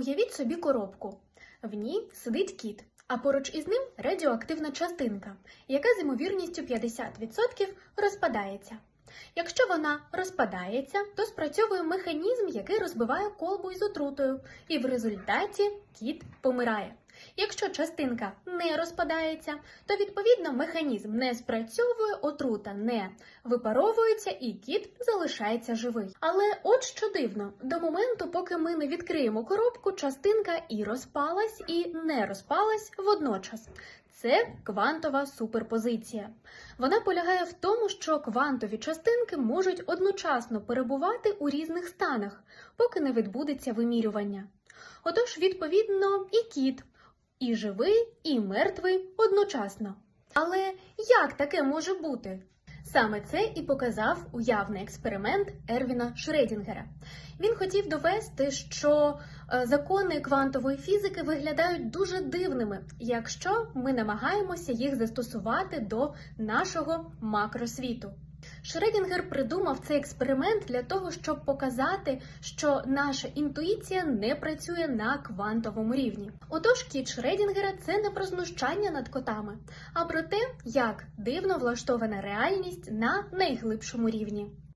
Уявіть собі коробку. В ній сидить кіт, а поруч із ним радіоактивна частинка, яка з ймовірністю 50% розпадається. Якщо вона розпадається, то спрацьовує механізм, який розбиває колбу із отрутою, і в результаті кіт помирає. Якщо частинка не розпадається, то відповідно механізм не спрацьовує, отрута не випаровується і кіт залишається живий. Але от що дивно, до моменту, поки ми не відкриємо коробку, частинка і розпалась, і не розпалась водночас. Це квантова суперпозиція. Вона полягає в тому, що квантові частинки можуть одночасно перебувати у різних станах, поки не відбудеться вимірювання. Отож, відповідно, і кіт, і живий, і мертвий одночасно. Але як таке може бути? Саме це і показав уявний експеримент Ервіна Шредінгера. Він хотів довести, що е, закони квантової фізики виглядають дуже дивними, якщо ми намагаємося їх застосувати до нашого макросвіту. Шредінгер придумав цей експеримент для того, щоб показати, що наша інтуїція не працює на квантовому рівні. Отож, кіт Шредінгера це не про знущання над котами, а про те, як дивно влаштована реальність на найглибшому рівні.